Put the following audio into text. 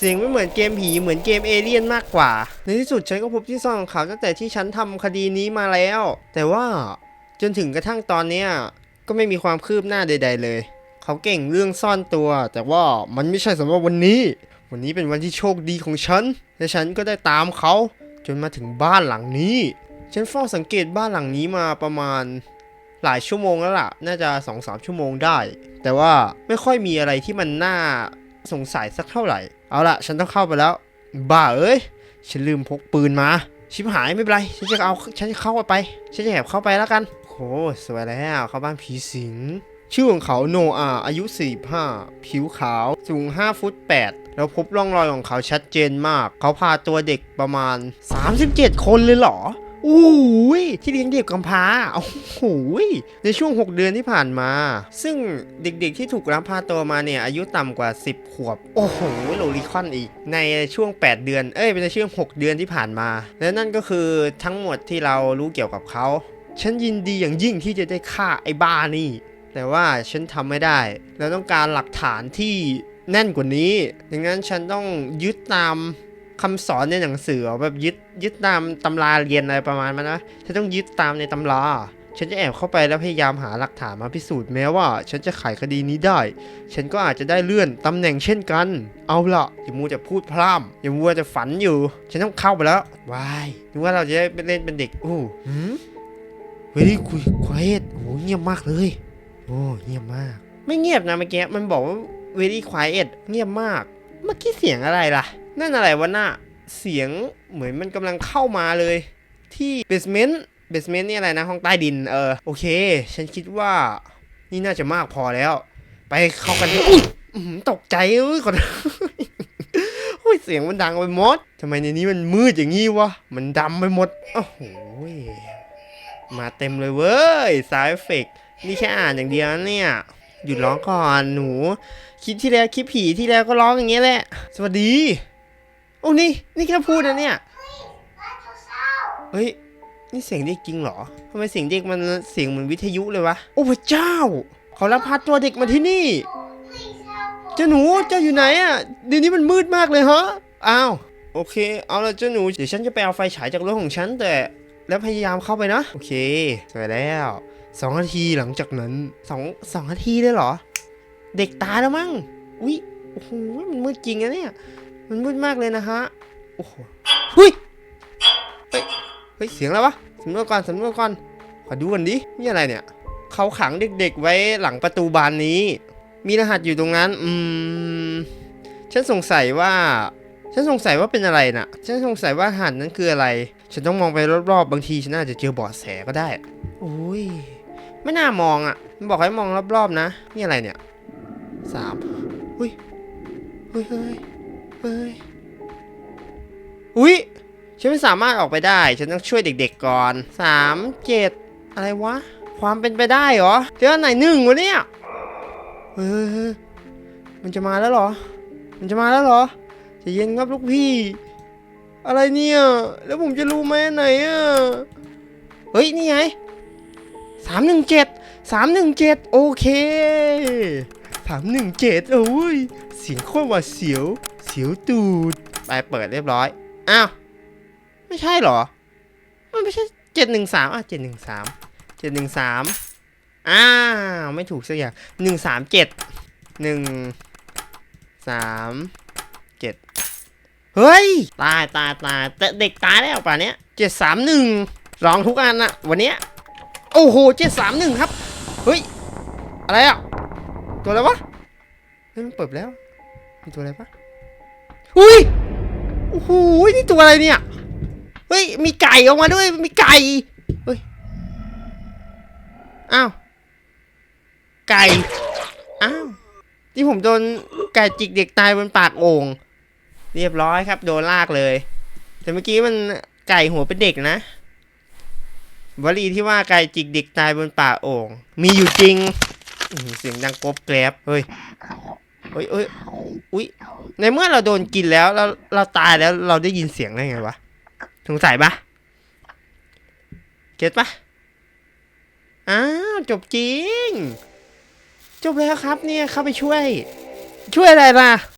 เสียงไม่เหมือนเกมผีเหมือนเกมเอเลี่ยนมากกว่า ในที่สุดฉันก็พบที่ซ่อนของเขาตั้งแต่ที่ฉันทำคดีนี้มาแล้ว แต่ว่าจนถึงกระทั่งตอนเนี้ยก็ไม่มีความคืบหน้าใด ๆ เลย เขาเก่งเรื่องซ่อนตัว แต่ว่ามันไม่ใช่สำหรับวันนี้ วันนี้เป็นวันที่โชคดีของฉัน และฉันก็ได้ตามเขา จนมาถึงบ้านหลังนี้ ฉันเฝ้าสังเกตบ้านหลังนี้มาประมาณหลายชั่วโมงแล้วล่ะ น่าจะ2อสชั่วโมงได้ แต่ว่าไม่ค่อยมีอะไรที่มันน่า สงสัยสักเท่าไหร่ เอาละฉันต้องเข้าไปแล้ว บ้าเอ้ย ฉันลืมพกปืนมา ชิบหายไม่เป็นไร ฉันจะเอา ฉันจะเข้าไป ฉันจะแอบเข้าไปแล้วกัน โอ้สวยแล้วเข้าบ้านผีสิง ชื่อของเขาโนอาอายุ 45 ผิวขาว สูง 5 ฟุต 8 แล้วพบร่องรอยของเขาชัดเจนมาก เขาพาตัวเด็กประมาณ 37 คนเลยเหรอ อู้ยที่เลี้ยงเด็กกำพร้าโอ้โหในช่วง 6 เดือนที่ผ่านมา ซึ่งเด็กๆที่ถูกรับพาตัวมาเนี่ยอายุต่ำกว่า 10 ขวบ โอ้โหโลลิคอนอีก ในช่วง 8 เดือน เอ้ยเป็นในช่วง 6 เดือนที่ผ่านมา และนั่นก็คือทั้งหมดที่เรารู้เกี่ยวกับเขา ฉันยินดีอย่างยิ่งที่จะได้ฆ่าไอ้บ้านี่ แต่ว่าฉันทำไม่ได้ เราต้องการหลักฐานที่แน่นกว่านี้ ดังนั้นฉันต้องยึดตาม คำสอนในหนังสือแบบยึดยึดตามตำราเรียนอะไรประมาณนั้นนะฉันต้องยึดตามในตำราฉันจะแอบเข้าไปแล้วพยายามหาหลักฐานมาพิสูจน์แม้ว่า ฉันจะไขคดีนี้ได้ ฉันก็อาจจะได้เลื่อนตำแหน่งเช่นกัน เอาละอย่ามัวจะพูดพร่ำอย่ามัวจะฝันอยู่ ฉันต้องเข้าไปแล้ววายนึกว่าเราจะได้ไปเล่นเป็นเด็กโอ้หืมเฮ้ยคุยควายโอ้เงียบมากเลย โอ้เงียบมาก ไม่เงียบนะเมื่อกี้มันบอกว่า very quiet เงียบมาก เมื่อกี้เสียงอะไรล่ะ นั่นอะไรวะน่ะเสียงเหมือนมันกำลังเข้ามาเลย ที่ basement basement นี่อะไรนะห้องใต้ดินเออโอเค ฉันคิดว่า นี่น่าจะมากพอแล้ว ไปเข้ากันเถอะอุ๊ยตกใจเอ้ยขอโทษโอ้ยเสียงมันดังไปหมดทำไมในนี้มันมืดอย่างงี้วะมันดำไปหมดโอ้โหมาเต็มเลยเว้ยสายเอฟเฟกนี่แค่อ่านอย่างเดียวเนี่ย หยุดร้องก่อนหนู คลิปที่แล้วคลิปผีที่แล้วก็ร้องอย่างเงี้ยแหละ สวัสดี โอ้นี่นี่แค่พูดนะเนี่ย เฮ้ย นี่เสียงเด็กจริงเหรอทำไมเสียงเด็กมันเสียงเหมือนวิทยุเลยวะ โอ้พระเจ้า เขารับพาตัวเด็กมาที่นี่ เจ้าหนูเจ้าอยู่ไหนอะเดี๋ยวนี้มันมืดมากเลยฮะ อ้าว โอเค เอาละเจ้าหนู เดี๋ยวฉันจะไปเอาไฟฉายจากรถของฉันแต่ แล้วพยายามเข้าไปนะ โอเคสวยแล้ว สองนาทีหลังจากนั้นสองสองนาทีเลยเหรอ เด็กตายแล้วมั้งอุ้ยโอ้โหมันมืดจริงนะเนี่ย มันมืดมากเลยนะฮะโอ้โหหุยเฮ้ยเฮ้ยเสียงอะไรวะสำรวจก่อนสำรวจก่อนขอดูกันดินี่อะไรเนี่ยเขาขังเด็ก ๆ ไว้หลังประตูบานนี้ มีรหัสอยู่ตรงนั้น อืม ฉันสงสัยว่า ฉันสงสัยว่าเป็นอะไรน่ะ ฉันสงสัยว่ารหัสนั้นคืออะไร ฉันต้องมองไปรอบๆ บางทีฉันอาจจะเจอเบาะแสก็ได้ โอ้ย ไม่น่ามองอะ มันบอกให้มองรอบๆนะ นี่อะไรเนี่ยสามอุ้ยเฮ้ยเฮ้ยเฮ้ยอุ้ยฉันไม่สามารถออกไปได้ ฉันต้องช่วยเด็กๆก่อนสามเจ็ดอะไรวะ ความเป็นไปได้เหรอเดี๋ยวอันไหนหนึ่งวะเนี่ยเฮ้ยเฮ้ยเฮ้ยมันจะมาแล้วเหรอ มันจะมาแล้วเหรอจะเย็นครับลูกพี่ อะไรเนี่ย แล้วผมจะรู้ไหมอันไหนอะ เฮ้ย นี่ไง สามหนึ่งเจ็ดสามหนึ่งเจ็ดโอเคสามหนึ่งเจ็ดโอ้ยเสียงโคตรหว่าเสียว เสียวตูด ไปเปิดเรียบร้อย อ้าว ไม่ใช่หรอ มันไม่ใช่เจ็ดหนึ่งสามอะเจ็ดหนึ่งสามเจ็ดหนึ่งสามอ้าว ไม่ถูกสักอย่างหนึ่งสามเจ็ดหนึ่งสามเจ็ดเฮ้ย ตายตายตายแต่เด็กตายแล้วป่ะเนี้ยเจ็ดสามหนึ่งลองทุกอันนะวันเนี้ย อ้โหเจ็ดสามหนึ่งครับ เฮ้ย อะไรอะ ตัวอะไรวะเฮ้ยมันเปิดแล้ว มีตัวอะไรปะอุ้ย โอ้โห นี่ตัวอะไรเนี่ย เฮ้ย มีไก่ออกมาด้วย มีไก่ เฮ้ย อ้าว ไก่ อ้าว ที่ผมโดนไก่จิกเด็กตายบนปากโอ่งเรียบร้อยครับ โดนลากเลย แต่เมื่อกี้มันไก่หัวเป็นเด็กนะ วลีที่ว่าไก่จิกเด็กตายบนป่าโอ่งมีอยู่จริงเสียงดังกรบแกรบเฮ้ยเฮ้ยเฮ้ยอุ้ยในเมื่อเราโดนกินแล้วเราเราตายแล้วเราได้ยินเสียงได้ไงวะสงสัยปะเก็ตปะอ้าวจบจริง จบแล้วครับเนี่ยเข้าไปช่วย ช่วยอะไรล่ะ